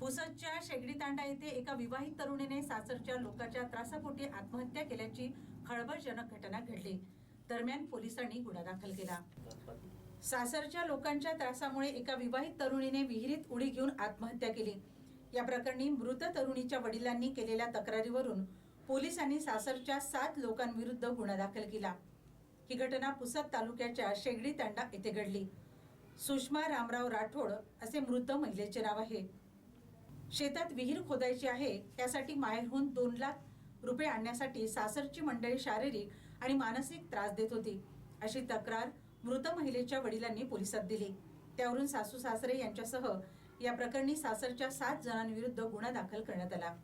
पुसदच्या शेगडीतांडा येथे एका विवाहित तरुणीने सासरच्या लोकांच्या त्रासापोटी आत्महत्या केल्याची खळबळजनक घटना घडली. दरम्यान पोलिसांनी गुन्हा दाखल केला. सासरच्या लोकांच्या त्रासामुळे एका विवाहित तरुणीने विहिरीत उडी घेऊन आत्महत्या केली. या प्रकरणी मृत तरुणीच्या वडिलांनी केलेल्या तक्रारीवरून पोलिसांनी सासरच्या सात लोकांविरुद्ध गुन्हा दाखल केला. ही घटना पुसद तालुक्याच्या शेगडी तांडा येथे घडली. सुषमा रामराव राठोड असे मृत महिलेचे नाव आहे. शेतात विहीर खोदायची आहे त्यासाठी माहेरहून दोन लाख रुपये आणण्यासाठी सासरची मंडळी शारीरिक आणि मानसिक त्रास देत होती. अशी तक्रार मृत महिलेच्या वडिलांनी पोलिसात दिली. त्यावरून सासू सासरे यांच्यासह या प्रकरणी सासरच्या सात जणांविरुद्ध गुन्हा दाखल करण्यात आला.